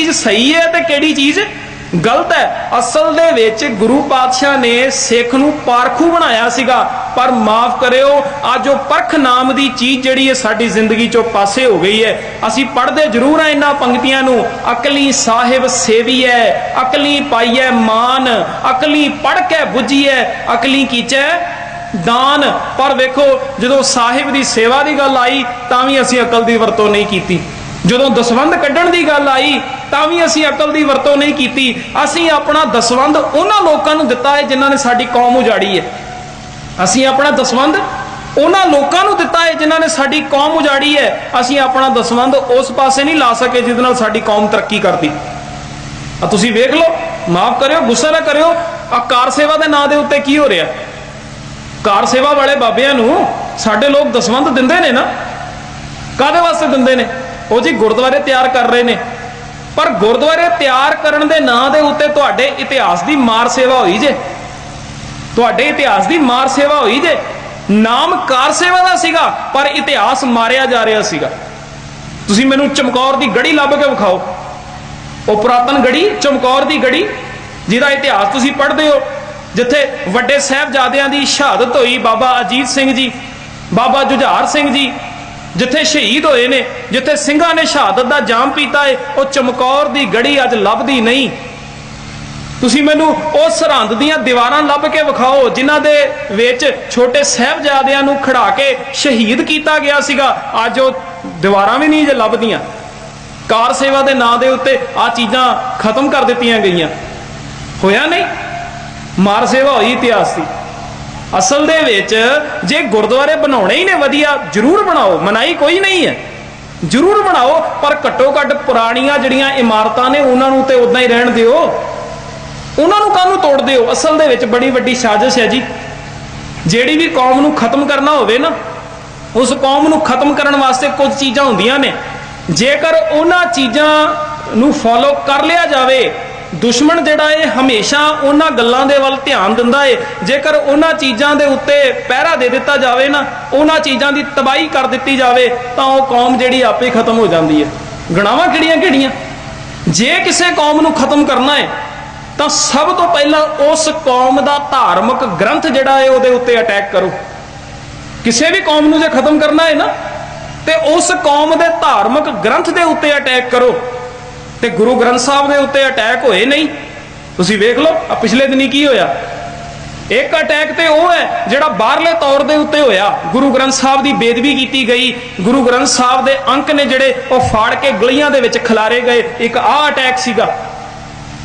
ਚੀਜ਼ ਸਹੀ ਹੈ ਤੇ ਕਿਹੜੀ ਚੀਜ਼ ਗਲਤ ਹੈ? ਅਸਲ ਦੇ ਵਿੱਚ ਗੁਰੂ ਪਾਤਸ਼ਾਹ ਨੇ ਸਿੱਖ ਨੂੰ ਪਾਰਖੂ ਬਣਾਇਆ ਸੀਗਾ। ਪਰ ਮਾਫ ਕਰਿਓ, ਅੱਜ ਉਹ ਪਰਖ ਨਾਮ ਦੀ ਚੀਜ਼ ਜਿਹੜੀ ਹੈ ਸਾਡੀ ਜ਼ਿੰਦਗੀ ਚੋਂ ਪਾਸੇ ਹੋ ਗਈ ਹੈ। ਅਸੀਂ ਪੜ੍ਹਦੇ ਜ਼ਰੂਰ ਆ ਇਹਨਾਂ ਪੰਕਤੀਆਂ ਨੂੰ। ਅਕਲੀ ਸਾਹਿਬ ਸੇਵੀਐ ਅਕਲੀ ਪਾਈਐ ਮਾਨ, ਅਕਲੀ ਪੜ੍ਹ ਕੇ ਬੁੱਝੀਐ ਅਕਲੀ ਕੀਚੈ ਦਾਨ। ਪਰ ਵੇਖੋ, ਜਦੋਂ ਸਾਹਿਬ ਦੀ ਸੇਵਾ ਦੀ ਗੱਲ ਆਈ, ਤਾਂ ਵੀ ਅਸੀਂ ਅਕਲ ਦੀ ਵਰਤੋਂ ਨਹੀਂ ਕੀਤੀ। ਜਦੋਂ ਦਸਵੰਧ ਕੱਢਣ ਦੀ ਗੱਲ ਆਈ, ਤਾਂ ਵੀ ਅਸੀਂ ਅਕਲ ਦੀ ਵਰਤੋਂ ਨਹੀਂ ਕੀਤੀ। ਅਸੀਂ ਆਪਣਾ ਦਸਵੰਧ ਉਹਨਾਂ ਲੋਕਾਂ ਨੂੰ ਦਿੱਤਾ ਹੈ ਜਿਨ੍ਹਾਂ ਨੇ ਸਾਡੀ ਕੌਮ ਉਜਾੜੀ ਹੈ। ਅਸੀਂ ਆਪਣਾ ਦਸਵੰਧ ਉਹਨਾਂ ਲੋਕਾਂ ਨੂੰ ਦਿੱਤਾ ਹੈ ਜਿਨ੍ਹਾਂ ਨੇ ਸਾਡੀ ਕੌਮ ਉਜਾੜੀ ਹੈ। ਅਸੀਂ ਆਪਣਾ ਦਸਵੰਧ ਉਸ ਪਾਸੇ ਨਹੀਂ ਲਾ ਸਕੇ ਜਿਹਦੇ ਨਾਲ ਸਾਡੀ ਕੌਮ ਤਰੱਕੀ ਕਰਦੀ। ਆ ਤੁਸੀਂ ਵੇਖ ਲਓ, ਮਾਫ ਕਰਿਓ, ਗੁੱਸਾ ਨਾ ਕਰਿਓ, ਆ ਕਾਰ ਸੇਵਾ ਦੇ ਨਾਂ ਦੇ ਉੱਤੇ ਕੀ ਹੋ ਰਿਹਾ? ਕਾਰ ਸੇਵਾ ਵਾਲੇ ਬਾਬਿਆਂ ਨੂੰ ਸਾਡੇ ਲੋਕ ਦਸਵੰਧ ਦਿੰਦੇ ਨੇ ਨਾ। ਕਾਦੇ ਵਾਸਤੇ ਦਿੰਦੇ ਨੇ? ਉਹ ਜੀ ਗੁਰਦੁਆਰੇ ਤਿਆਰ ਕਰ ਰਹੇ ਨੇ। ਪਰ ਗੁਰਦੁਆਰੇ ਤਿਆਰ ਕਰਨ ਦੇ ਨਾਂ ਦੇ ਉੱਤੇ ਤੁਹਾਡੇ ਇਤਿਹਾਸ ਦੀ ਮਾਰ ਸੇਵਾ ਹੋਈ ਜੇ। ਤੁਹਾਡੇ ਇਤਿਹਾਸ ਦੀ ਮਾਰ ਸੇਵਾ ਹੋਈ ਜੇ। ਨਾਮ ਕਾਰ ਸੇਵਾ ਦਾ ਸੀਗਾ, ਪਰ ਇਤਿਹਾਸ ਮਾਰਿਆ ਜਾ ਰਿਹਾ ਸੀਗਾ। ਤੁਸੀਂ ਮੈਨੂੰ ਚਮਕੌਰ ਦੀ ਗੜੀ ਲੱਭ ਕੇ ਵਿਖਾਓ। ਉਹ ਪੁਰਾਤਨ ਗੜੀ, ਚਮਕੌਰ ਦੀ ਗੜੀ, ਜਿਹਦਾ ਇਤਿਹਾਸ ਤੁਸੀਂ ਪੜ੍ਹਦੇ ਹੋ। ਜਿੱਥੇ ਵੱਡੇ ਸਾਹਿਬਜ਼ਾਦਿਆਂ ਦੀ ਸ਼ਹਾਦਤ ਹੋਈ ਬਾਬਾ ਅਜੀਤ ਸਿੰਘ ਜੀ, ਬਾਬਾ ਜੁਝਾਰ ਸਿੰਘ ਜੀ ਜਿੱਥੇ ਸ਼ਹੀਦ ਹੋਏ ਨੇ, ਜਿੱਥੇ ਸਿੰਘਾਂ ਨੇ ਸ਼ਹਾਦਤ ਦਾ ਜਾਮ ਪੀਤਾ ਏ, ਉਹ ਚਮਕੌਰ ਦੀ ਗੜੀ ਅੱਜ ਲੱਭਦੀ ਨਹੀਂ। ਤੁਸੀਂ ਮੈਨੂੰ ਉਹ ਸਰਹੰਦ ਦੀਆਂ ਦੀਵਾਰਾਂ ਲੱਭ ਕੇ ਵਿਖਾਓ, ਜਿਨ੍ਹਾਂ ਦੇ ਵਿੱਚ ਛੋਟੇ ਸਾਹਿਬਜ਼ਾਦਿਆਂ ਨੂੰ ਖੜਾ ਕੇ ਸ਼ਹੀਦ ਕੀਤਾ ਗਿਆ ਸੀਗਾ। ਅੱਜ ਉਹ ਦੀਵਾਰਾਂ ਵੀ ਨਹੀਂ ਜੇ ਲੱਭਦੀਆਂ। ਕਾਰ ਸੇਵਾ ਦੇ ਨਾਂ ਦੇ ਉੱਤੇ ਆ ਚੀਜ਼ਾਂ ਖਤਮ ਕਰ ਦਿੱਤੀਆਂ ਗਈਆਂ। ਹੋਇਆ ਨਹੀਂ? ਮਾਰ ਸੇਵਾ ਹੋਈ ਇਤਿਹਾਸ ਦੀ। ਅਸਲ ਦੇ ਵਿੱਚ ਜੇ ਗੁਰਦੁਆਰੇ ਬਣਾਉਣੇ ਹੀ ਨੇ ਵਧੀਆ, ਜ਼ਰੂਰ ਬਣਾਓ ਮਨਾਈ ਕੋਈ ਨਹੀਂ ਹੈ। ਜ਼ਰੂਰ ਬਣਾਓ, ਪਰ ਘੱਟੋ ਘੱਟ ਪੁਰਾਣੀਆਂ ਜਿਹੜੀਆਂ ਇਮਾਰਤਾਂ ਨੇ, ਉਹਨਾਂ ਨੂੰ ਤੇ ਉਦਾਂ ਹੀ ਰਹਿਣ ਦਿਓ। ਉਹਨਾਂ ਨੂੰ ਕਾਹਨੂੰ ਤੋੜਦੇ ਹੋ ਅਸਲ ਦੇ ਵਿੱਚ ਬੜੀ ਵੱਡੀ ਸਾਜ਼ਿਸ਼ ਹੈ ਜੀ। ਜਿਹੜੀ ਵੀ ਕੌਮ ਨੂੰ ਖਤਮ ਕਰਨਾ ਹੋਵੇ ਨਾ, ਉਸ ਕੌਮ ਨੂੰ ਖਤਮ ਕਰਨ ਵਾਸਤੇ ਕੁਝ ਚੀਜ਼ਾਂ ਹੁੰਦੀਆਂ ਨੇ। ਜੇਕਰ ਉਹਨਾਂ ਚੀਜ਼ਾਂ ਨੂੰ ਫੋਲੋ ਕਰ ਲਿਆ ਜਾਵੇ ਦੁਸ਼ਮਣ ਜਿਹੜਾ ਏ ਹਮੇਸ਼ਾ ਉਹਨਾਂ ਗੱਲਾਂ ਦੇ ਵੱਲ ਧਿਆਨ ਦਿੰਦਾ ਏ। ਜੇਕਰ ਉਹਨਾਂ ਚੀਜ਼ਾਂ ਦੇ ਉੱਤੇ ਪਹਿਰਾ ਦੇ ਦਿੱਤਾ ਜਾਵੇ ਨਾ, ਉਹਨਾਂ ਚੀਜ਼ਾਂ ਦੀ ਤਬਾਹੀ ਕਰ ਦਿੱਤੀ ਜਾਵੇ, ਤਾਂ ਉਹ ਕੌਮ ਜਿਹੜੀ ਆਪੇ ਖਤਮ ਹੋ ਜਾਂਦੀ ਹੈ ਗਣਾਵਾਂ ਕਿਹੜੀਆਂ ਕਿਹੜੀਆਂ? ਜੇ ਕਿਸੇ ਕੌਮ ਨੂੰ ਖਤਮ ਕਰਨਾ ਹੈ ਤਾਂ ਸਭ ਤੋਂ ਪਹਿਲਾਂ ਉਸ ਕੌਮ ਦਾ ਧਾਰਮਿਕ ਗ੍ਰੰਥ ਜਿਹੜਾ ਹੈ ਉਹਦੇ ਉੱਤੇ ਅਟੈਕ ਕਰੋ। ਕਿਸੇ ਵੀ ਕੌਮ ਨੂੰ ਜੇ ਖਤਮ ਕਰਨਾ ਹੈ ਨਾ, ਤੇ ਉਸ ਕੌਮ ਦੇ ਧਾਰਮਿਕ ਗ੍ਰੰਥ ਦੇ ਉੱਤੇ ਅਟੈਕ ਕਰੋ। ਤੇ ਗੁਰੂ ਗ੍ਰੰਥ ਸਾਹਿਬ ਦੇ ਉੱਤੇ ਅਟੈਕ ਹੋਏ ਨਹੀਂ? ਤੁਸੀਂ ਵੇਖ ਲਓ ਆ ਪਿਛਲੇ ਦਿਨੀ ਕੀ ਹੋਇਆ? ਇੱਕ ਅਟੈਕ ਤੇ ਉਹ ਹੈ ਜਿਹੜਾ ਬਾਹਰਲੇ ਤੌਰ ਦੇ ਉੱਤੇ ਹੋਇਆ। ਗੁਰੂ ਗ੍ਰੰਥ ਸਾਹਿਬ ਦੀ ਬੇਦਬੀ ਕੀਤੀ ਗਈ। ਗੁਰੂ ਗ੍ਰੰਥ ਸਾਹਿਬ ਦੇ ਅੰਕ ਨੇ ਜਿਹੜੇ ਉਹ ਫਾੜ ਕੇ ਗਲੀਆਂ ਦੇ ਵਿੱਚ ਖਿਲਾਰੇ ਗਏ। ਇੱਕ ਆਹ ਅਟੈਕ ਸੀਗਾ।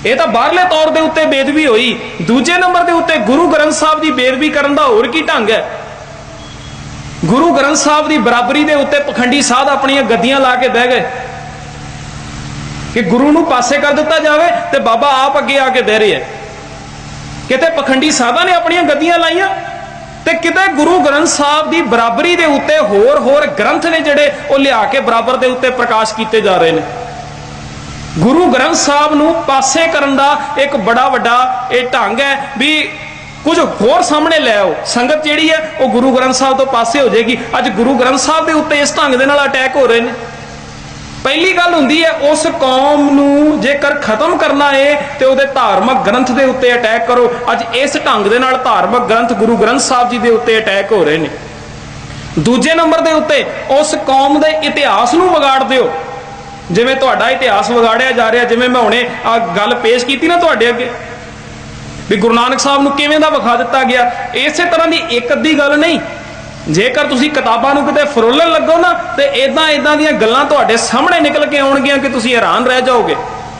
ਇਹ ਤਾਂ ਬਾਹਰਲੇ ਤੌਰ ਦੇ ਉੱਤੇ ਬੇਦਬੀ ਹੋਈ। ਦੂਜੇ ਨੰਬਰ ਦੇ ਉੱਤੇ ਗੁਰੂ ਗ੍ਰੰਥ ਸਾਹਿਬ ਦੀ ਬੇਦਬੀ ਕਰਨ ਦਾ ਹੋਰ ਕੀ ਢੰਗ ਹੈ? ਗੁਰੂ ਗ੍ਰੰਥ ਸਾਹਿਬ ਦੀ ਬਰਾਬਰੀ ਦੇ ਉੱਤੇ ਪਖੰਡੀ ਸਾਧ ਆਪਣੀਆਂ ਗੱਦੀਆਂ ਲਾ ਕੇ ਬਹਿ ਗਏ। ਕਿ ਗੁਰੂ ਨੂੰ ਪਾਸੇ ਕਰ ਦਿੱਤਾ ਜਾਵੇ ਤੇ ਬਾਬਾ ਆਪ ਅੱਗੇ ਆ ਕੇ ਬਹਿ ਰਿਹਾ ਕਿਤੇ ਪਖੰਡੀ ਸਾਧਾਂ ਨੇ ਆਪਣੀਆਂ ਗੱਦੀਆਂ ਲਾਈਆਂ ਤੇ ਕਿਤੇ ਗੁਰੂ ਗ੍ਰੰਥ ਸਾਹਿਬ ਦੀ ਬਰਾਬਰੀ ਦੇ ਉੱਤੇ ਹੋਰ ਹੋਰ ਗ੍ਰੰਥ ਨੇ ਜਿਹੜੇ ਉਹ ਲਿਆ ਕੇ ਬਰਾਬਰ ਦੇ ਉੱਤੇ ਪ੍ਰਕਾਸ਼ ਕੀਤੇ ਜਾ ਰਹੇ ਨੇ। ਗੁਰੂ ਗ੍ਰੰਥ ਸਾਹਿਬ ਨੂੰ ਪਾਸੇ ਕਰਨ ਦਾ ਇੱਕ ਬੜਾ ਵੱਡਾ ਇਹ ਢੰਗ ਹੈ ਵੀ ਕੁਝ ਹੋਰ ਸਾਹਮਣੇ ਲੈ ਆਓ। ਸੰਗਤ ਜਿਹੜੀ ਹੈ ਉਹ ਗੁਰੂ ਗ੍ਰੰਥ ਸਾਹਿਬ ਤੋਂ ਪਾਸੇ ਹੋ ਜਾਏਗੀ। ਅੱਜ ਗੁਰੂ ਗ੍ਰੰਥ ਸਾਹਿਬ ਦੇ ਉੱਤੇ ਇਸ ਢੰਗ ਦੇ ਨਾਲ ਅਟੈਕ ਹੋ ਰਹੇ ਨੇ। ਪਹਿਲੀ ਗੱਲ ਹੁੰਦੀ ਹੈ, ਉਸ ਕੌਮ ਨੂੰ ਜੇਕਰ ਖਤਮ ਕਰਨਾ ਹੈ ਤੇ ਉਹਦੇ ਧਾਰਮਿਕ ਗ੍ਰੰਥ ਦੇ ਉੱਤੇ ਅਟੈਕ ਕਰੋ। ਅੱਜ ਇਸ ਢੰਗ ਦੇ ਨਾਲ ਧਾਰਮਿਕ ਗ੍ਰੰਥ ਗੁਰੂ ਗ੍ਰੰਥ ਸਾਹਿਬ ਜੀ ਦੇ ਉੱਤੇ ਅਟੈਕ ਹੋ ਰਹੇ ਨੇ। ਦੂਜੇ ਨੰਬਰ ਦੇ ਉੱਤੇ, ਉਸ ਕੌਮ ਦੇ ਇਤਿਹਾਸ ਨੂੰ ਵਿਗਾੜ ਦਿਓ। ਜਿਵੇਂ ਤੁਹਾਡਾ ਇਤਿਹਾਸ ਵਿਗਾੜਿਆ ਜਾ ਰਿਹਾ, ਜਿਵੇਂ ਮੈਂ ਹੁਣੇ ਆ ਗੱਲ ਪੇਸ਼ ਕੀਤੀ ਨਾ ਤੁਹਾਡੇ ਅੱਗੇ, ਵੀ ਗੁਰੂ ਨਾਨਕ ਸਾਹਿਬ ਨੂੰ ਕਿਵੇਂ ਦਾ ਵਿਖਾ ਦਿੱਤਾ ਗਿਆ, ਇਸੇ ਤਰ੍ਹਾਂ ਦੀ ਇੱਕ ਅੱਧੀ ਗੱਲ ਨਹੀਂ ਜੇਕਰ ਤੁਸੀਂ ਕਿਤਾਬਾਂ ਨੂੰ ਕਿਤੇ ਫਰੋਲਣ ਲੱਗੋ ਨਾ, ਤੇ ਇਦਾਂ ਇਦਾਂ ਦੀਆਂ ਗੱਲਾਂ ਤੁਹਾਡੇ ਸਾਹਮਣੇ ਨਿਕਲ ਕੇ ਆਉਣਗੀਆਂ ਕਿ ਤੁਸੀਂ ਹੈਰਾਨ ਰਹਿ ਜਾਓਗੇ।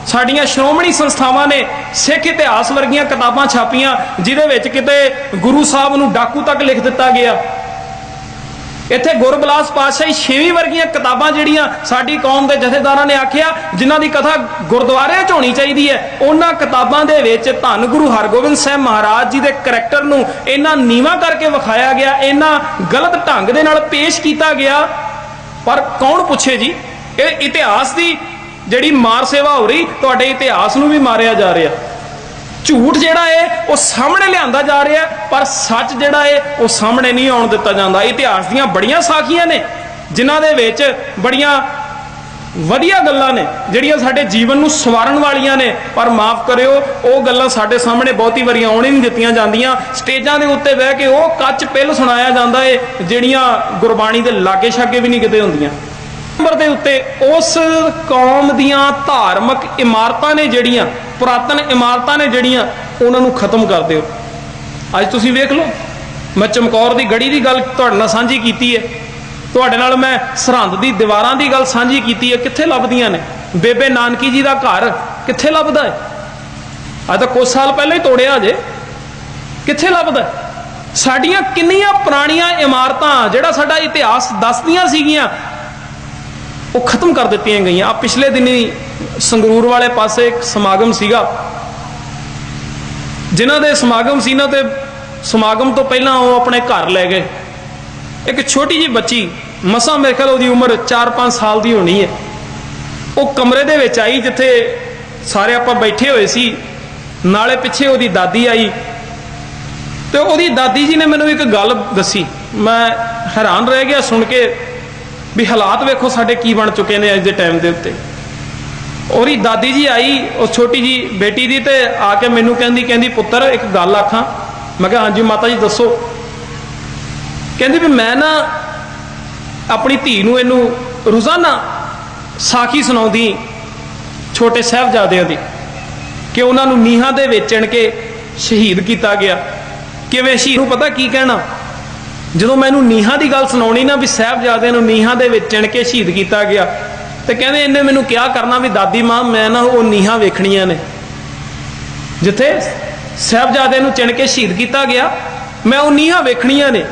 ਸਾਡੀਆਂ ਸ਼੍ਰੋਮਣੀ ਸੰਸਥਾਵਾਂ ਨੇ ਸਿੱਖ ਇਤਿਹਾਸ ਵਰਗੀਆਂ ਕਿਤਾਬਾਂ ਛਾਪੀਆਂ, ਜਿਹਦੇ ਵਿੱਚ ਕਿਤੇ ਗੁਰੂ ਸਾਹਿਬ ਨੂੰ ਡਾਕੂ ਤੱਕ ਲਿਖ ਦਿੱਤਾ ਗਿਆ। ਇੱਥੇ ਗੁਰਬਲਾਸ ਪਾਤਸ਼ਾਹੀ ਛੇਵੀਂ ਵਰਗੀਆਂ ਕਿਤਾਬਾਂ ਜਿਹੜੀਆਂ ਸਾਡੀ ਕੌਮ ਦੇ ਜਥੇਦਾਰਾਂ ਨੇ ਆਖਿਆ, ਜਿਨ੍ਹਾਂ ਦੀ ਕਥਾ ਗੁਰਦੁਆਰਿਆਂ 'ਚ ਹੋਣੀ ਚਾਹੀਦੀ ਹੈ, ਉਹਨਾਂ ਕਿਤਾਬਾਂ ਦੇ ਵਿੱਚ ਧੰਨ ਗੁਰੂ ਹਰਗੋਬਿੰਦ ਸਾਹਿਬ ਮਹਾਰਾਜ ਜੀ ਦੇ ਕਰੈਕਟਰ ਨੂੰ ਇੰਨਾ ਨੀਵਾ ਕਰਕੇ ਵਿਖਾਇਆ ਗਿਆ, ਇੰਨਾ ਗਲਤ ਢੰਗ ਦੇ ਨਾਲ ਪੇਸ਼ ਕੀਤਾ ਗਿਆ। ਪਰ ਕੌਣ ਪੁੱਛੇ ਜੀ? ਇਹ ਇਤਿਹਾਸ ਦੀ ਜਿਹੜੀ ਮਾਰ ਸੇਵਾ ਹੋ ਰਹੀ, ਤੁਹਾਡੇ ਇਤਿਹਾਸ ਨੂੰ ਵੀ ਮਾਰਿਆ ਜਾ ਰਿਹਾ। ਝੂਠ ਜਿਹੜਾ ਹੈ ਉਹ ਸਾਹਮਣੇ ਲਿਆਂਦਾ ਜਾ ਰਿਹਾ, ਪਰ ਸੱਚ ਜਿਹੜਾ ਹੈ ਉਹ ਸਾਹਮਣੇ ਨਹੀਂ ਆਉਣ ਦਿੱਤਾ ਜਾਂਦਾ। ਇਤਿਹਾਸ ਦੀਆਂ ਬੜੀਆਂ ਸਾਖੀਆਂ ਨੇ, ਜਿਨ੍ਹਾਂ ਦੇ ਵਿੱਚ ਬੜੀਆਂ ਵਧੀਆ ਗੱਲਾਂ ਨੇ, ਜਿਹੜੀਆਂ ਸਾਡੇ ਜੀਵਨ ਨੂੰ ਸਵਾਰਨ ਵਾਲੀਆਂ ਨੇ। ਪਰ ਮਾਫ ਕਰਿਓ, ਉਹ ਗੱਲਾਂ ਸਾਡੇ ਸਾਹਮਣੇ ਬਹੁਤੀ ਵਾਰੀ ਆਉਣ ਹੀ ਨਹੀਂ ਦਿੱਤੀਆਂ ਜਾਂਦੀਆਂ। ਸਟੇਜਾਂ ਦੇ ਉੱਤੇ ਬਹਿ ਕੇ ਉਹ ਕੱਚ ਪਿੱਲ ਸੁਣਾਇਆ ਜਾਂਦਾ ਏ, ਜਿਹੜੀਆਂ ਗੁਰਬਾਣੀ ਦੇ ਲਾਗੇ ਛਾਗੇ ਵੀ ਨਹੀਂ ਕਿਤੇ ਹੁੰਦੀਆਂ। ਨੰਬਰ ਦੇ ਉੱਤੇ ਉਸ ਕੌਮ ਦੀਆਂ ਧਾਰਮਿਕ ਇਮਾਰਤਾਂ ਨੇ ਜਿਹੜੀਆਂ, ਪੁਰਾਤਨ ਇਮਾਰਤਾਂ ਨੇ ਜਿਹੜੀਆਂ, ਉਹਨਾਂ ਨੂੰ ਖਤਮ ਕਰ ਦਿਓ। ਅੱਜ ਤੁਸੀਂ ਵੇਖ ਲਓ, ਮੈਂ ਚਮਕੌਰ ਦੀ ਗੜੀ ਦੀ ਗੱਲ ਤੁਹਾਡੇ ਨਾਲ ਸਾਂਝੀ ਕੀਤੀ ਹੈ। ਤੁਹਾਡੇ ਨਾਲ ਮੈਂ ਸਰਹੰਦ ਦੀ ਦੀਵਾਰਾਂ ਦੀ ਗੱਲ ਸਾਂਝੀ ਕੀਤੀ ਹੈ, ਕਿੱਥੇ ਲੱਭਦੀਆਂ ਨੇ? ਬੇਬੇ ਨਾਨਕੀ ਜੀ ਦਾ ਘਰ ਕਿੱਥੇ ਲੱਭਦਾ ਹੈ? ਅੱਜ ਤਾਂ ਕੁਝ ਸਾਲ ਪਹਿਲਾਂ ਹੀ ਤੋੜਿਆ ਜੇ। ਕਿੱਥੇ ਲੱਭਦਾ ਸਾਡੀਆਂ ਕਿੰਨੀਆਂ ਪੁਰਾਣੀਆਂ ਇਮਾਰਤਾਂ, ਜਿਹੜਾ ਸਾਡਾ ਇਤਿਹਾਸ ਦੱਸਦੀਆਂ ਸੀਗੀਆਂ ਉਹ ਖਤਮ ਕਰ ਦਿੱਤੀਆਂ ਗਈਆਂ। ਆ ਪਿਛਲੇ ਦਿਨੀ ਸੰਗਰੂਰ ਵਾਲੇ ਪਾਸੇ ਇੱਕ ਸਮਾਗਮ ਸੀਗਾ। ਜਿਨ੍ਹਾਂ ਦੇ ਸਮਾਗਮ ਸੀ ਨਾ ਤੇ ਸਮਾਗਮ ਤੋਂ ਪਹਿਲਾਂ ਉਹ ਆਪਣੇ ਘਰ ਲੈ ਗਏ। ਇੱਕ ਛੋਟੀ ਜੀ ਬੱਚੀ, ਮਸਾਂ ਮੇਰੇ ਖਿਆਲ ਉਹਦੀ ਉਮਰ 4-5 ਸਾਲ ਦੀ ਹੋਣੀ ਹੈ। ਉਹ ਕਮਰੇ ਦੇ ਵਿੱਚ ਆਈ, ਜਿੱਥੇ ਸਾਰੇ ਆਪਾਂ ਬੈਠੇ ਹੋਏ ਸੀ। ਨਾਲੇ ਪਿੱਛੇ ਉਹਦੀ ਦਾਦੀ ਆਈ। ਤੇ ਉਹਦੀ ਦਾਦੀ ਜੀ ਨੇ ਮੈਨੂੰ ਇੱਕ ਗੱਲ ਦੱਸੀ। ਮੈਂ ਹੈਰਾਨ ਰਹਿ ਗਿਆ ਸੁਣ ਕੇ। ਵੀ ਹਾਲਾਤ ਵੇਖੋ ਸਾਡੇ ਕੀ ਬਣ ਚੁੱਕੇ ਨੇ ਅੱਜ ਦੇ ਟਾਈਮ ਦੇ ਉੱਤੇ। ਉਹਦੀ ਦਾਦੀ ਜੀ ਆਈ ਉਸ ਛੋਟੀ ਜੀ ਬੇਟੀ ਦੀ ਤੇ ਆ ਕੇ ਮੈਨੂੰ ਕਹਿੰਦੀ ਕਹਿੰਦੀ, ਪੁੱਤਰ, ਇੱਕ ਗੱਲ ਆਖਾਂ। ਮੈਂ ਕਿਹਾ, ਹਾਂਜੀ ਮਾਤਾ ਜੀ, ਦੱਸੋ। ਕਹਿੰਦੀ ਵੀ ਮੈਂ ਨਾ ਆਪਣੀ ਧੀ ਨੂੰ ਇਹਨੂੰ ਰੋਜ਼ਾਨਾ ਸਾਖੀ ਸੁਣਾਉਂਦੀ ਛੋਟੇ ਸਾਹਿਬਜ਼ਾਦਿਆਂ ਦੀ ਕਿ ਉਹਨਾਂ ਨੂੰ ਨੀਹਾਂ ਦੇ ਵੇਚਣ ਕੇ ਸ਼ਹੀਦ ਕੀਤਾ ਗਿਆ। ਕਿਵੇਂ ਸ਼ਹੀਦ ਨੂੰ ਪਤਾ ਕੀ ਕਹਿਣਾ? ਜਦੋਂ ਮੈਨੂੰ ਨੀਹਾਂ ਦੀ ਗੱਲ ਸੁਣਾਉਣੀ ਨਾ ਵੀ ਸਾਹਿਬਜ਼ਾਦਿਆਂ ਨੂੰ ਨੀਹਾਂ ਦੇ ਵਿੱਚ ਚਿਣ ਕੇ ਸ਼ਹੀਦ ਕੀਤਾ ਗਿਆ, ਤੇ ਕਹਿੰਦੇ ਇਹਨੇ ਮੈਨੂੰ ਕਿਹਾ ਕਰਨਾ ਵੀ ਦਾਦੀ ਮਾਂ, ਮੈਂ ਨਾ ਉਹ ਨੀਹਾਂ ਵੇਖਣੀਆਂ ਨੇ। ਜਿੱਥੇ ਸਾਹਿਬਜ਼ਾਦੇ ਨੂੰ ਚਿਣ ਕੇ ਸ਼ਹੀਦ ਕੀਤਾ ਗਿਆ, ਮੈਂ ਉਹ ਨੀਹਾਂ ਵੇਖਣੀਆਂ ਨੇ।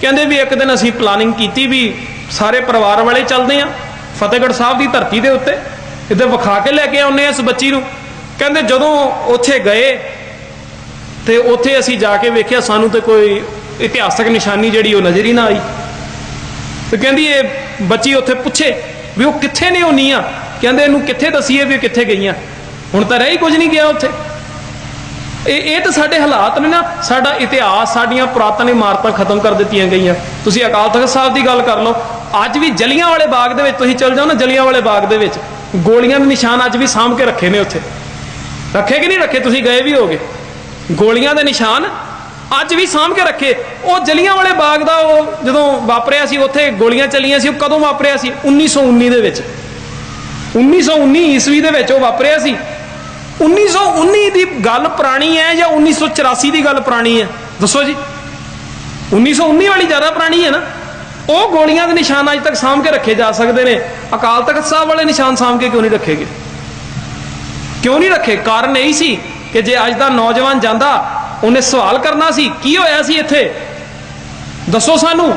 ਕਹਿੰਦੇ ਵੀ ਇੱਕ ਦਿਨ ਅਸੀਂ ਪਲਾਨਿੰਗ ਕੀਤੀ ਵੀ ਸਾਰੇ ਪਰਿਵਾਰ ਵਾਲੇ ਚੱਲਦੇ ਆ, ਫਤਿਹਗੜ੍ਹ ਸਾਹਿਬ ਦੀ ਧਰਤੀ ਦੇ ਉੱਤੇ ਇੱਥੇ ਵਿਖਾ ਕੇ ਲੈ ਕੇ ਆਉਨੇ ਆ ਇਸ ਬੱਚੀ ਨੂੰ। ਕਹਿੰਦੇ ਜਦੋਂ ਉੱਥੇ ਗਏ, ਤੇ ਉੱਥੇ ਅਸੀਂ ਜਾ ਕੇ ਵੇਖਿਆ, ਸਾਨੂੰ ਤੇ ਕੋਈ ਇਤਿਹਾਸਕ ਨਿਸ਼ਾਨੀ ਜਿਹੜੀ ਉਹ ਨਜ਼ਰ ਹੀ ਨਾ ਆਈ। ਤੇ ਕਹਿੰਦੀ ਇਹ ਬੱਚੀ ਉੱਥੇ ਪੁੱਛੇ ਵੀ ਉਹ ਕਿੱਥੇ ਨੇ ਉਹ ਨੀਆਂ ਕਹਿੰਦੇ ਇਹਨੂੰ ਕਿੱਥੇ ਦਸੀਏ ਵੀ ਇਹ ਕਿੱਥੇ ਗਈਆਂ? ਹੁਣ ਤਾਂ ਰਹਿ ਕੁਝ ਨਹੀਂ ਗਿਆ ਉੱਥੇ। ਇਹ ਇਹ ਤਾਂ ਸਾਡੇ ਹਾਲਾਤ ਨੇ ਨਾ, ਸਾਡਾ ਇਤਿਹਾਸ, ਸਾਡੀਆਂ ਪੁਰਾਤਨ ਇਮਾਰਤਾਂ ਖਤਮ ਕਰ ਦਿੱਤੀਆਂ ਗਈਆਂ। ਤੁਸੀਂ ਅਕਾਲ ਤਖਤ ਸਾਹਿਬ ਦੀ ਗੱਲ ਕਰ ਲਓ, ਅੱਜ ਵੀ ਜਲੀਆਂ ਵਾਲੇ ਬਾਗ ਦੇ ਵਿੱਚ ਤੁਸੀਂ ਚਲ ਜਾਓ ਨਾ, ਜਲੀਆਂ ਵਾਲੇ ਬਾਗ ਦੇ ਵਿੱਚ। ਗੋਲੀਆਂ ਦੇ ਨਿਸ਼ਾਨ ਅੱਜ ਵੀ ਸਾਂਭ ਕੇ ਰੱਖੇ ਨੇ ਉੱਥੇ। ਰੱਖੇ ਕਿ ਨਹੀਂ ਰੱਖੇ? ਤੁਸੀਂ ਗਏ ਵੀ ਹੋਗੇ ਗੋਲੀਆਂ ਦੇ ਨਿਸ਼ਾਨ ਅੱਜ ਵੀ ਸਾਂਭ ਕੇ ਰੱਖੇ। ਉਹ ਜਲੀਆਂ ਵਾਲੇ ਬਾਗ ਦਾ ਉਹ ਜਦੋਂ ਵਾਪਰਿਆ ਸੀ, ਉੱਥੇ ਗੋਲੀਆਂ ਚੱਲੀਆਂ ਸੀ, ਉਹ ਕਦੋਂ ਵਾਪਰਿਆ ਸੀ? 1919 ਦੇ ਵਿੱਚ। 1919 ਈਸਵੀ ਦੇ ਵਿੱਚ ਉਹ ਵਾਪਰਿਆ ਸੀ। 1919 ਦੀ ਗੱਲ ਪੁਰਾਣੀ ਹੈ ਜਾਂ 1984 ਦੀ ਗੱਲ ਪੁਰਾਣੀ ਹੈ? ਦੱਸੋ ਜੀ। 1919 ਵਾਲੀ ਜ਼ਿਆਦਾ ਪੁਰਾਣੀ ਹੈ ਨਾ। ਉਹ ਗੋਲੀਆਂ ਦੇ ਨਿਸ਼ਾਨ ਅੱਜ ਤੱਕ ਸਾਂਭ ਕੇ ਰੱਖੇ ਜਾ ਸਕਦੇ ਨੇ। ਅਕਾਲ ਤਖਤ ਸਾਹਿਬ ਵਾਲੇ ਨਿਸ਼ਾਨ ਸਾਂਭ ਕੇ ਕਿਉਂ ਨਹੀਂ ਰੱਖੇਗੇ? ਕਿਉਂ ਨਹੀਂ ਰੱਖੇ? ਕਾਰਨ ਇਹੀ ਸੀ ਕਿ ਜੇ ਅੱਜ ਦਾ ਨੌਜਵਾਨ ਜਾਂਦਾ ਉਹਨੇ ਸਵਾਲ ਕਰਨਾ ਸੀ, ਕੀ ਹੋਇਆ ਸੀ ਇੱਥੇ? ਦੱਸੋ ਸਾਨੂੰ।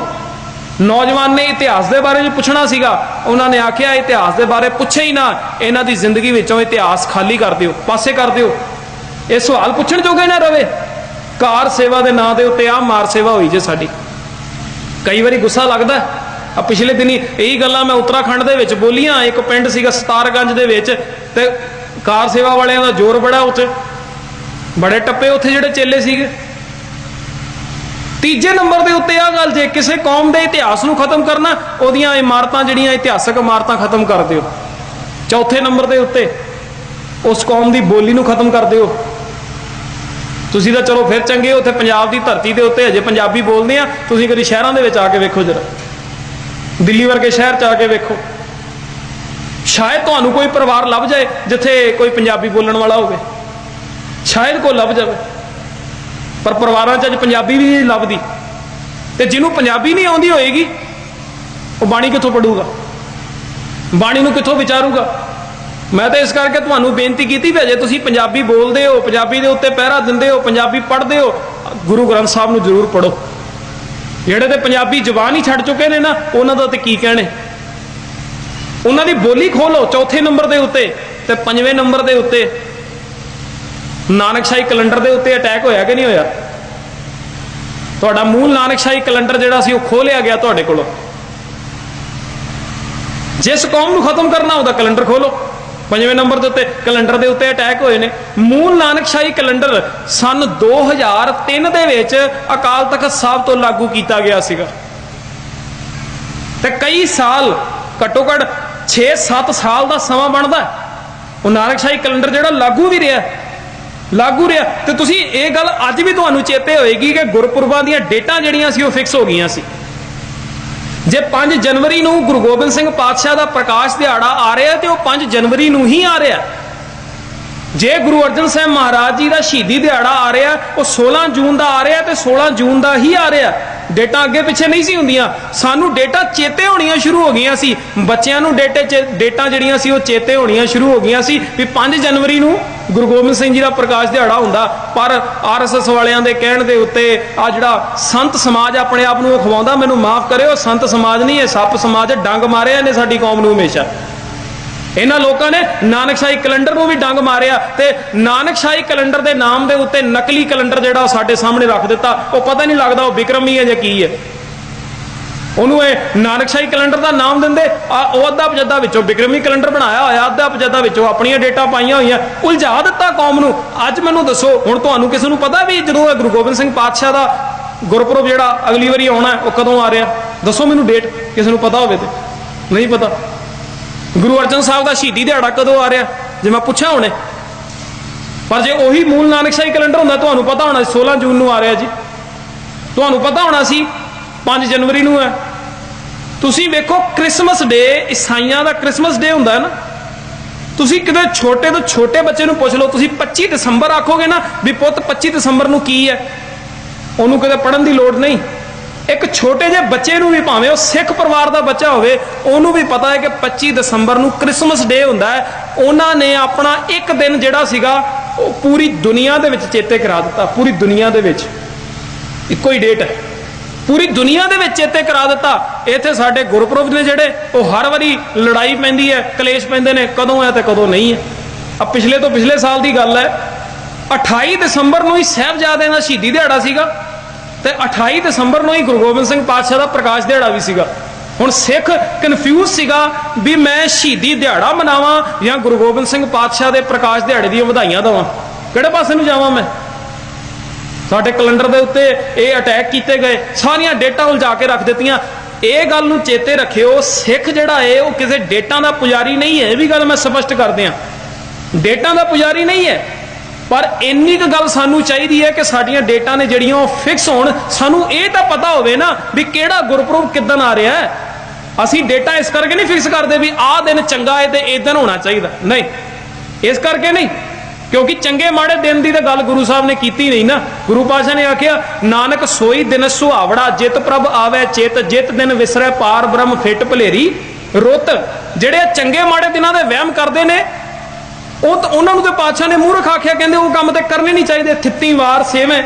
ਨੌਜਵਾਨ ਨੇ ਇਤਿਹਾਸ ਦੇ ਬਾਰੇ ਵੀ ਪੁੱਛਣਾ ਸੀਗਾ। ਉਹਨਾਂ ਨੇ ਆਖਿਆ, ਇਤਿਹਾਸ ਦੇ ਬਾਰੇ ਪੁੱਛੇ ਹੀ ਨਾ। ਇਹਨਾਂ ਦੀ ਜ਼ਿੰਦਗੀ ਵਿੱਚੋਂ ਇਤਿਹਾਸ ਖਾਲੀ ਕਰ ਦਿਓ, ਪਾਸੇ ਕਰ ਦਿਓ। ਇਹ ਸਵਾਲ ਪੁੱਛਣ ਜੋਗੇ ਨਾ ਰਵੇ। ਕਾਰ ਸੇਵਾ ਦੇ ਨਾਂ ਦੇ ਉੱਤੇ ਆ ਮਾਰ ਸੇਵਾ ਹੋਈ ਜੇ ਸਾਡੀ। ਕਈ ਵਾਰੀ ਗੁੱਸਾ ਲੱਗਦਾ। ਆ ਪਿਛਲੇ ਦਿਨੀ ਇਹੀ ਗੱਲਾਂ ਮੈਂ ਉੱਤਰਾਖੰਡ ਦੇ ਵਿੱਚ ਬੋਲੀਆਂ। ਇੱਕ ਪਿੰਡ ਸੀਗਾ ਸਤਾਰਗੰਜ ਦੇ ਵਿੱਚ ਤੇ ਕਾਰ ਸੇਵਾ ਵਾਲਿਆਂ ਦਾ ਜ਼ੋਰ ਬੜਾ ਉੱਥੇ। ਬੜੇ ਟੱਪੇ ਉੱਥੇ ਜਿਹੜੇ ਚੇਲੇ ਸੀਗੇ। ਤੀਜੇ ਨੰਬਰ ਦੇ ਉੱਤੇ ਆ ਗੱਲ ਜੇ ਕਿਸੇ ਕੌਮ ਦੇ ਇਤਿਹਾਸ ਨੂੰ ਖਤਮ ਕਰਨਾ, ਉਹਦੀਆਂ ਇਮਾਰਤਾਂ ਜਿਹੜੀਆਂ ਇਤਿਹਾਸਕ ਇਮਾਰਤਾਂ ਖਤਮ ਕਰ ਦਿਓ। ਚੌਥੇ ਨੰਬਰ ਦੇ ਉੱਤੇ ਉਸ ਕੌਮ ਦੀ ਬੋਲੀ ਨੂੰ ਖਤਮ ਕਰ ਦਿਓ। ਤੁਸੀਂ ਤਾਂ ਚਲੋ ਫਿਰ ਚੰਗੇ ਉੱਥੇ ਪੰਜਾਬ ਦੀ ਧਰਤੀ ਦੇ ਉੱਤੇ ਅਜੇ ਪੰਜਾਬੀ ਬੋਲਦੇ ਆ। ਤੁਸੀਂ ਕਦੀ ਸ਼ਹਿਰਾਂ ਦੇ ਵਿੱਚ ਆ ਕੇ ਵੇਖੋ ਜਰਾ। ਦਿੱਲੀ ਵਰਗੇ ਸ਼ਹਿਰ ਚ ਆ ਕੇ ਵੇਖੋ। ਸ਼ਾਇਦ ਤੁਹਾਨੂੰ ਕੋਈ ਪਰਿਵਾਰ ਲੱਭ ਜਾਏ ਜਿੱਥੇ ਕੋਈ ਪੰਜਾਬੀ ਬੋਲਣ ਵਾਲਾ ਹੋਵੇ। ਸ਼ਾਇਦ ਕੋਈ ਲੱਭ ਜਾਵੇ। ਪਰ ਪਰਿਵਾਰਾਂ 'ਚ ਅੱਜ ਪੰਜਾਬੀ ਵੀ ਨਹੀਂ ਲੱਭਦੀ। ਤੇ ਜਿਹਨੂੰ ਪੰਜਾਬੀ ਨਹੀਂ ਆਉਂਦੀ ਹੋਏਗੀ, ਉਹ ਬਾਣੀ ਕਿੱਥੋਂ ਪੜੂਗਾ? ਬਾਣੀ ਨੂੰ ਕਿੱਥੋਂ ਵਿਚਾਰੂਗਾ? ਮੈਂ ਤਾਂ ਇਸ ਕਰਕੇ ਤੁਹਾਨੂੰ ਬੇਨਤੀ ਕੀਤੀ ਵੀ ਅਜੇ ਤੁਸੀਂ ਪੰਜਾਬੀ ਬੋਲਦੇ ਹੋ, ਪੰਜਾਬੀ ਦੇ ਉੱਤੇ ਪਹਿਰਾ ਦਿੰਦੇ ਹੋ, ਪੰਜਾਬੀ ਪੜ੍ਹਦੇ ਹੋ, ਗੁਰੂ ਗ੍ਰੰਥ ਸਾਹਿਬ ਨੂੰ ਜ਼ਰੂਰ ਪੜੋ ਜਿਹੜੇ ਤੇ ਪੰਜਾਬੀ ਜ਼ਬਾਨ ਹੀ ਛੱਡ ਚੁੱਕੇ ਨੇ ਨਾ, ਉਹਨਾਂ ਦਾ ਤੇ ਕੀ ਕਹਿਣੇ? ਉਹਨਾਂ ਦੀ ਬੋਲੀ ਖੋਲੋ ਚੌਥੇ ਨੰਬਰ ਦੇ ਉੱਤੇ ਤੇ ਪੰਜਵੇਂ ਨੰਬਰ ਦੇ ਉੱਤੇ। ਨਾਨਕਸ਼ਾਹੀ ਕੈਲੰਡਰ ਦੇ ਉੱਤੇ ਅਟੈਕ ਹੋਇਆ ਕਿ ਨਹੀਂ ਹੋਇਆ? ਤੁਹਾਡਾ ਮੂਲ ਨਾਨਕਸ਼ਾਹੀ ਕੈਲੰਡਰ ਜਿਹੜਾ ਸੀ ਉਹ ਖੋਲਿਆ ਗਿਆ ਤੁਹਾਡੇ ਕੋਲੋਂ। ਜਿਸ ਕੌਮ ਨੂੰ ਖਤਮ ਕਰਨਾ ਉਹਦਾ ਕੈਲੰਡਰ ਖੋਲੋ। ਪੰਜਵੇਂ ਨੰਬਰ ਦੇ ਉੱਤੇ ਕੈਲੰਡਰ ਦੇ ਉੱਤੇ ਅਟੈਕ ਹੋਏ ਨੇ। ਮੂਲ ਨਾਨਕਸ਼ਾਹੀ ਕੈਲੰਡਰ ਸਨ 2003 ਦੇ ਵਿੱਚ ਅਕਾਲ ਤਖਤ ਸਾਹਿਬ ਤੋਂ ਲਾਗੂ ਕੀਤਾ ਗਿਆ ਸੀਗਾ। ਤੇ ਕਈ ਸਾਲ, ਘੱਟੋ ਘੱਟ 6-7 ਸਾਲ ਦਾ ਸਮਾਂ ਬਣਦਾ। ਹੈ। ਉਹ ਨਾਨਕਸ਼ਾਹੀ ਕੈਲੰਡਰ ਜਿਹੜਾ ਲਾਗੂ ਵੀ ਰਿਹਾ। ਲਾਗੂ ਰਿਹਾ। ਤੇ ਤੁਸੀਂ ਇਹ ਗੱਲ ਅੱਜ ਵੀ ਤੁਹਾਨੂੰ ਚੇਤੇ ਹੋਏਗੀ ਕਿ ਗੁਰਪੁਰਬਾਂ ਦੀਆਂ ਡੇਟਾਂ ਜਿਹੜੀਆਂ ਸੀ ਉਹ ਫਿਕਸ ਹੋ ਗਈਆਂ ਸੀ। ਜੇ 5 ਜਨਵਰੀ ਨੂੰ ਗੁਰੂ ਗੋਬਿੰਦ ਸਿੰਘ ਪਾਤਸ਼ਾਹ ਦਾ ਪ੍ਰਕਾਸ਼ ਦਿਹਾੜਾ ਆ ਰਿਹਾ ਤੇ ਉਹ 5 ਜਨਵਰੀ ਨੂੰ ਹੀ ਆ ਰਿਹਾ। ਜੇ ਗੁਰੂ ਅਰਜਨ ਸਾਹਿਬ ਮਹਾਰਾਜ ਜੀ ਦਾ ਸ਼ਹੀਦੀ ਦਿਹਾੜਾ ਆ ਰਿਹਾ, ਉਹ 16 ਜੂਨ ਦਾ ਆ ਰਿਹਾ ਤੇ 16 ਜੂਨ ਦਾ ਹੀ ਆ ਰਿਹਾ। ਡੇਟਾ ਅੱਗੇ ਪਿੱਛੇ ਨਹੀਂ ਸੀ ਹੁੰਦੀਆਂ। ਸਾਨੂੰ ਡੇਟਾ ਚੇਤੇ ਹੋਣੀਆਂ ਸ਼ੁਰੂ ਹੋ ਗਈਆਂ ਸੀ। ਬੱਚਿਆਂ ਨੂੰ ਡੇਟੇ ਚ, ਡੇਟਾ ਜਿਹੜੀਆਂ ਸੀ ਉਹ ਚੇਤੇ ਹੋਣੀਆਂ ਸ਼ੁਰੂ ਹੋ ਗਈਆਂ ਸੀ ਵੀ 5 ਜਨਵਰੀ ਨੂੰ ਗੁਰੂ ਗੋਬਿੰਦ ਸਿੰਘ ਜੀ ਦਾ ਪ੍ਰਕਾਸ਼ ਦਿਹਾੜਾ ਹੁੰਦਾ। ਪਰ ਆਰਐਸਐਸ ਵਾਲਿਆਂ ਦੇ ਕਹਿਣ ਦੇ ਉੱਤੇ ਆ ਜਿਹੜਾ ਸੰਤ ਸਮਾਜ ਆਪਣੇ ਆਪ ਨੂੰ ਖਵਾਉਂਦਾ ਮੈਨੂੰ ਮਾਫ ਕਰਿਓ, ਸੰਤ ਸਮਾਜ ਨਹੀਂ, ਇਹ ਸੱਪ ਸਮਾਜ, ਡੰਗ ਮਾਰਿਆ ਨੇ ਸਾਡੀ ਕੌਮ ਨੂੰ ਹਮੇਸ਼ਾ। ਇਹਨਾਂ ਲੋਕਾਂ ਨੇ ਨਾਨਕਸ਼ਾਹੀ ਕੈਲੰਡਰ ਨੂੰ ਵੀ ਡੰਗ ਮਾਰਿਆ ਤੇ ਨਾਨਕਸ਼ਾਹੀ ਕੈਲੰਡਰ ਦੇ ਨਾਮ ਦੇ ਉੱਤੇ ਨਕਲੀ ਕੈਲੰਡਰ ਜਿਹੜਾ ਉਹ ਸਾਡੇ ਸਾਹਮਣੇ ਰੱਖ ਦਿੱਤਾ। ਉਹ ਪਤਾ ਨਹੀਂ ਲੱਗਦਾ ਉਹ ਵਿਕਰਮੀ ਹੈ ਜਾਂ ਕੀ ਹੈ। ਉਹਨੂੰ ਇਹ ਨਾਨਕਸ਼ਾਹੀ ਕੈਲੰਡਰ ਦਾ ਨਾਮ ਦਿੰਦੇ, ਆ ਉਹ ਅੱਧਾ ਪਜੱਦਾ ਵਿੱਚੋਂ ਵਿਕਰਮੀ ਕੈਲੰਡਰ ਬਣਾਇਆ ਹੋਇਆ, ਅੱਧਾ ਪਜੱਦਾ ਵਿੱਚੋਂ ਆਪਣੀਆਂ ਡੇਟਾ ਪਾਈਆਂ ਹੋਈਆਂ। ਉਲਝਾ ਦਿੱਤਾ ਕੌਮ ਨੂੰ। ਅੱਜ ਮੈਨੂੰ ਦੱਸੋ, ਹੁਣ ਤੁਹਾਨੂੰ ਕਿਸੇ ਨੂੰ ਪਤਾ ਵੀ ਜਦੋਂ ਇਹ ਗੁਰੂ ਗੋਬਿੰਦ ਸਿੰਘ ਪਾਤਸ਼ਾਹ ਦਾ ਗੁਰਪੁਰਬ ਜਿਹੜਾ ਅਗਲੀ ਵਾਰੀ ਆਉਣਾ ਉਹ ਕਦੋਂ ਆ ਰਿਹਾ? ਦੱਸੋ ਮੈਨੂੰ ਡੇਟ ਕਿਸੇ ਨੂੰ ਪਤਾ ਹੋਵੇ ਤੇ। ਨਹੀਂ ਪਤਾ। ਗੁਰੂ ਅਰਜਨ ਸਾਹਿਬ ਦਾ ਸ਼ਹੀਦੀ ਦਿਹਾੜਾ ਕਦੋਂ ਆ ਰਿਹਾ? ਜੇ ਮੈਂ ਪੁੱਛਿਆ ਹੁਣੇ। ਪਰ ਜੇ ਉਹੀ ਮੂਲ ਨਾਨਕ ਨਾਨਕਸ਼ਾਹੀ ਕੈਲੰਡਰ ਹੁੰਦਾ, ਤੁਹਾਨੂੰ ਪਤਾ ਹੋਣਾ ਸੀ 16 ਜੂਨ ਨੂੰ ਆ ਰਿਹਾ ਜੀ। ਤੁਹਾਨੂੰ ਪਤਾ ਹੋਣਾ ਸੀ 5 ਜਨਵਰੀ ਨੂੰ ਹੈ। ਤੁਸੀਂ ਵੇਖੋ, ਕ੍ਰਿਸਮਸ ਡੇ, ਈਸਾਈਆਂ ਦਾ ਕ੍ਰਿਸਮਸ ਡੇ ਹੁੰਦਾ ਹੈ ਨਾ। ਤੁਸੀਂ ਕਿਤੇ ਛੋਟੇ ਤੋਂ ਛੋਟੇ ਬੱਚੇ ਨੂੰ ਪੁੱਛ ਲਓ, ਤੁਸੀਂ 25 ਦਸੰਬਰ ਆਖੋਗੇ ਨਾ ਵੀ ਪੁੱਤ 25 ਦਸੰਬਰ ਨੂੰ ਕੀ ਹੈ? ਉਹਨੂੰ ਕਦੇ ਪੜਨ ਦੀ ਲੋੜ ਨਹੀਂ। ਇੱਕ ਛੋਟੇ ਜਿਹੇ ਬੱਚੇ ਨੂੰ ਵੀ ਭਾਵੇਂ ਉਹ ਸਿੱਖ ਪਰਿਵਾਰ ਦਾ ਬੱਚਾ ਹੋਵੇ, ਉਹਨੂੰ ਵੀ ਪਤਾ ਹੈ ਕਿ 25 ਦਸੰਬਰ ਨੂੰ ਕ੍ਰਿਸਮਸ ਡੇ ਹੁੰਦਾ ਹੈ। ਉਹਨਾਂ ਨੇ ਆਪਣਾ ਇੱਕ ਦਿਨ ਜਿਹੜਾ ਸੀਗਾ, ਉਹ ਪੂਰੀ ਦੁਨੀਆ ਦੇ ਵਿੱਚ ਚੇਤੇ ਕਰਾ ਦਿੱਤਾ, ਪੂਰੀ ਦੁਨੀਆ ਦੇ ਵਿੱਚ। ਇੱਕੋ ਹੀ ਡੇਟ ਹੈ। ਪੂਰੀ ਦੁਨੀਆ ਦੇ ਵਿੱਚ ਚੇਤੇ ਕਰਾ ਦਿੱਤਾ। ਇੱਥੇ ਸਾਡੇ ਗੁਰਪੁਰਬ ਨੇ ਜਿਹੜੇ, ਉਹ ਹਰ ਵਾਰੀ ਲੜਾਈ ਪੈਂਦੀ ਹੈ, ਕਲੇਸ਼ ਪੈਂਦੇ ਨੇ, ਕਦੋਂ ਹੈ ਤੇ ਕਦੋਂ ਨਹੀਂ ਹੈ। ਆ ਪਿਛਲੇ ਤੋਂ ਪਿਛਲੇ ਸਾਲ ਦੀ ਗੱਲ ਹੈ 28 ਦਸੰਬਰ ਨੂੰ ਹੀ ਸਾਹਿਬਜ਼ਾਦੇ ਦਾ ਸ਼ਹੀਦੀ ਦਿਹਾੜਾ ਸੀਗਾ। ਤੇ 28 ਦਸੰਬਰ ਨੂੰ ਹੀ ਗੁਰੂ ਗੋਬਿੰਦ ਸਿੰਘ ਪਾਤਸ਼ਾਹ ਦਾ ਪ੍ਰਕਾਸ਼ ਦਿਹਾੜਾ ਵੀ ਸੀਗਾ। ਹੁਣ ਸਿੱਖ ਕਨਫਿਊਜ਼ ਸੀਗਾ ਵੀ ਮੈਂ ਸ਼ਹੀਦੀ ਦਿਹਾੜਾ ਮਨਾਵਾਂ ਜਾਂ ਗੁਰੂ ਗੋਬਿੰਦ ਸਿੰਘ ਪਾਤਸ਼ਾਹ ਦੇ ਪ੍ਰਕਾਸ਼ ਦਿਹਾੜੇ ਦੀਆਂ ਵਧਾਈਆਂ ਦਵਾਂ। ਕਿਹੜੇ ਪਾਸੇ ਨੂੰ ਜਾਵਾਂ ਮੈਂ? ਸਾਡੇ ਕੈਲੰਡਰ ਦੇ ਉੱਤੇ ਇਹ ਅਟੈਕ ਕੀਤੇ ਗਏ। ਸਾਰੀਆਂ ਡੇਟਾ ਉਲਝਾ ਕੇ ਰੱਖ ਦਿੱਤੀਆਂ। ਇਹ ਗੱਲ ਨੂੰ ਚੇਤੇ ਰੱਖਿਓ, ਸਿੱਖ ਜਿਹੜਾ ਹੈ ਉਹ ਕਿਸੇ ਡੇਟਾ ਦਾ ਪੁਜਾਰੀ ਨਹੀਂ ਹੈ। ਇਹ ਵੀ ਗੱਲ ਮੈਂ ਸਪਸ਼ਟ ਕਰ ਦਿਆਂ ਡੇਟਾ ਦਾ ਪੁਜਾਰੀ ਨਹੀਂ ਹੈ। ਪਰ ਇੰਨੀ ਕੁ ਗੱਲ ਸਾਨੂੰ ਚਾਹੀਦੀ ਹੈ ਕਿ ਸਾਡੀਆਂ ਡੇਟਾਂ ਨੇ ਜਿਹੜੀਆਂ ਉਹ ਫਿਕਸ ਹੋਣ। ਸਾਨੂੰ ਇਹ ਤਾਂ ਪਤਾ ਹੋਵੇ ਨਾ ਵੀ ਕਿਹੜਾ ਗੁਰਪੁਰਬ ਕਿੱਦਣ ਆ ਰਿਹਾ ਹੈ। ਅਸੀਂ ਡੇਟਾ ਇਸ ਕਰਕੇ ਨਹੀਂ ਫਿਕਸ ਕਰਦੇ ਵੀ ਆਹ ਦਿਨ ਚੰਗਾ ਹੈ ਤੇ ਇਹ ਦਿਨ ਹੋਣਾ ਚਾਹੀਦਾ। ਨਹੀਂ। ਇਸ ਕਰਕੇ ਨਹੀਂ। ਕਿਉਂਕਿ ਚੰਗੇ ਮਾੜੇ ਦਿਨ ਦੀ ਤਾਂ ਗੱਲ ਗੁਰੂ ਸਾਹਿਬ ਨੇ ਕੀਤੀ ਨਹੀਂ ਨਾ। ਗੁਰੂ ਪਾਸ਼ਾ ਨੇ ਆਖਿਆ, ਨਾਨਕ ਸੋਈ ਦਿਨ ਸੁਹਾਵੜਾ, ਜਿਤ ਪ੍ਰਭ ਆਵੇ ਚਿਤ, ਜਿਤ ਦਿਨ ਵਿਸਰੈ ਪਾਰ ਬ੍ਰਹਮ ਫਿੱਟ ਭਲੇਰੀ, ਰੁੱਤ। ਜਿਹੜੇ ਚੰਗੇ ਮਾੜੇ ਦਿਨਾਂ ਦੇ ਵਹਿਮ ਕਰਦੇ ਨੇ ਉਹ ਤਾਂ ਉਹਨਾਂ ਨੂੰ ਤੇ ਪਾਤਸ਼ਾਹ ਨੇ ਮੂੰਹ ਮੂਰਖ ਆਖਿਆ, ਕਹਿੰਦੇ ਉਹ ਕੰਮ ਤੇ ਕਰਨੇ ਨਹੀਂ ਚਾਹੀਦੇ, ਥਿੱਤੀ ਵਾਰ ਸੇਵੇਂ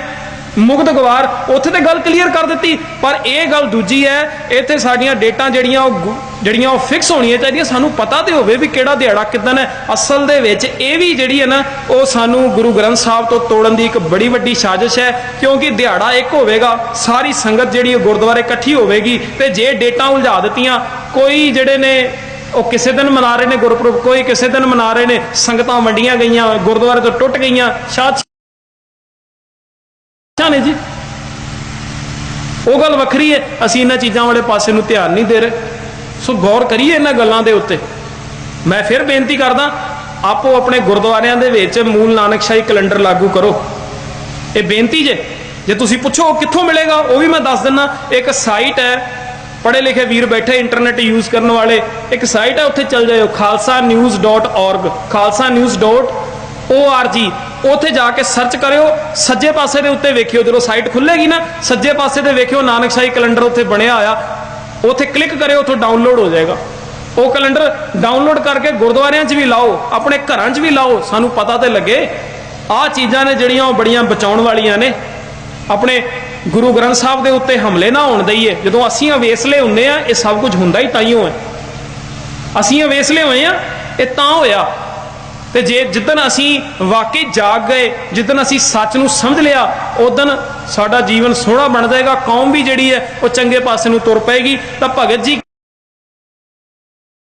ਮੁਗਧ ਗਵਾਰ। ਉੱਥੇ ਤੇ ਗੱਲ ਕਲੀਅਰ ਕਰ ਦਿੱਤੀ, ਪਰ ਇਹ ਗੱਲ ਦੂਜੀ ਹੈ, ਇੱਥੇ ਸਾਡੀਆਂ ਡੇਟਾਂ ਜਿਹੜੀਆਂ ਉਹ ਗੁ- ਜਿਹੜੀਆਂ ਉਹ ਫਿਕਸ ਹੋਣੀਆਂ ਚਾਹੀਦੀਆਂ, ਸਾਨੂੰ ਪਤਾ ਤੇ ਹੋਵੇ ਵੀ ਕਿਹੜਾ ਦਿਹਾੜਾ ਕਿਦਾਂ ਹੈ। ਅਸਲ ਦੇ ਵਿੱਚ ਇਹ ਵੀ ਜਿਹੜੀ ਹੈ ਨਾ, ਉਹ ਸਾਨੂੰ ਗੁਰੂ ਗ੍ਰੰਥ ਸਾਹਿਬ ਤੋਂ ਤੋੜਨ ਦੀ ਇੱਕ ਬੜੀ ਵੱਡੀ ਸਾਜ਼ਿਸ਼ ਹੈ, ਕਿਉਂਕਿ ਦਿਹਾੜਾ ਇੱਕ ਹੋਵੇਗਾ, ਸਾਰੀ ਸੰਗਤ ਜਿਹੜੀ ਉਹ ਗੁਰਦੁਆਰੇ ਇਕੱਠੀ ਹੋਵੇਗੀ, ਤੇ ਜੇ ਡੇਟਾਂ ਉਲਝਾ ਦਿੱਤੀਆਂ, ਕੋਈ ਜਿਹੜੇ ਨੇ ਉਹ ਕਿਸੇ ਦਿਨ ਮਨਾ ਰਹੇ ਨੇ ਗੁਰਪੁਰਬ, ਕੋਈ ਕਿਸੇ ਦਿਨ ਮਨਾ ਰਹੇ ਨੇ, ਸੰਗਤਾਂ ਵੰਡੀਆਂ ਗਈਆਂ, ਗੁਰਦੁਆਰੇ ਤੋਂ ਟੁੱਟ ਗਈਆਂ, ਸ਼ਾਦ ਨੇ ਜੀ। ਉਹ ਗੱਲ ਵੱਖਰੀ ਹੈ, ਅਸੀਂ ਇਹਨਾਂ ਚੀਜ਼ਾਂ ਵਾਲੇ ਪਾਸੇ ਨੂੰ ਧਿਆਨ ਨਹੀਂ ਦੇ ਰਹੇ। ਸੋ ਗੌਰ ਕਰੀਏ ਇਹਨਾਂ ਗੱਲਾਂ ਦੇ ਉੱਤੇ। ਮੈਂ ਫਿਰ ਬੇਨਤੀ ਕਰਦਾ, ਆਪੋ ਆਪਣੇ ਗੁਰਦੁਆਰਿਆਂ ਦੇ ਵਿੱਚ ਮੂਲ ਨਾਨਕਸ਼ਾਹੀ ਕੈਲੰਡਰ ਲਾਗੂ ਕਰੋ। ਇਹ ਬੇਨਤੀ ਜੇ ਜੇ ਤੁਸੀਂ ਪੁੱਛੋ ਕਿੱਥੋਂ ਮਿਲੇਗਾ, ਉਹ ਵੀ ਮੈਂ ਦੱਸ ਦਿੰਨਾ ਇੱਕ ਸਾਈਟ ਹੈ ਪੜ੍ਹੇ ਲਿਖੇ ਵੀਰ ਬੈਠੇ ਇੰਟਰਨੈਟ ਯੂਜ਼ ਕਰਨ ਵਾਲੇ, ਇੱਕ ਸਾਈਟ ਹੈ ਉੱਥੇ ਚੱਲ ਜਾਇਓ khalsanews.org khalsanews.org ਉੱਥੇ ਜਾ ਕੇ ਸਰਚ ਕਰਿਓ, ਸੱਜੇ ਪਾਸੇ ਦੇ ਉੱਤੇ ਵੇਖਿਓ, ਜਦੋਂ ਸਾਈਟ ਖੁੱਲੇਗੀ ਨਾ, ਸੱਜੇ ਪਾਸੇ ਤੇ ਵੇਖਿਓ ਨਾਨਕਸ਼ਾਹੀ ਕੈਲੰਡਰ ਉੱਥੇ ਬਣਿਆ ਹੋਇਆ, ਉੱਥੇ ਕਲਿੱਕ ਕਰਿਓ, ਉੱਥੋਂ ਡਾਊਨਲੋਡ ਹੋ ਜਾਏਗਾ। ਉਹ ਕੈਲੰਡਰ ਡਾਊਨਲੋਡ ਕਰਕੇ ਗੁਰਦੁਆਰਿਆਂ 'ਚ ਵੀ ਲਾਓ, ਆਪਣੇ ਘਰਾਂ 'ਚ ਵੀ ਲਾਓ, ਸਾਨੂੰ ਪਤਾ ਤੇ ਲੱਗੇ, ਆਹ ਚੀਜ਼ਾਂ ਨੇ ਜਿਹੜੀਆਂ ਉਹ ਬੜੀਆਂ ਬਚਾਉਣ ਵਾਲੀਆਂ ਨੇ। ਆਪਣੇ ਗੁਰੂ ਗ੍ਰੰਥ ਸਾਹਿਬ ਦੇ ਉੱਤੇ ਹਮਲੇ ਨਾ ਹੋਣ ਦਈਏ। ਜਦੋਂ ਅਸੀਂ ਅਵੇਸਲੇ ਹੁੰਨੇ ਆ, ਇਹ ਸਭ ਕੁਝ ਹੁੰਦਾ ਹੀ ਤਾਈਓ ਹੈ। ਅਸੀਂ ਅਵੇਸਲੇ ਹੋਏ ਆ, ਇਹ ਤਾਂ ਹੋਇਆ। ਤੇ ਜੇ ਜਿੱਦਨ ਅਸੀਂ ਵਾਕਈ ਜਾਗ ਗਏ ਜਿੱਦਨ ਅਸੀਂ ਸੱਚ ਨੂੰ ਸਮਝ ਲਿਆ ਉਦੋਂ ਸਾਡਾ ਜੀਵਨ ਸੋਹਣਾ ਬਣ ਜਾਏਗਾ, ਕੌਮ ਵੀ ਜਿਹੜੀ ਹੈ, ਉਹ ਚੰਗੇ ਪਾਸੇ ਨੂੰ ਤੁਰ ਪਏਗੀ। ਤਾਂ ਭਗਤ ਜੀ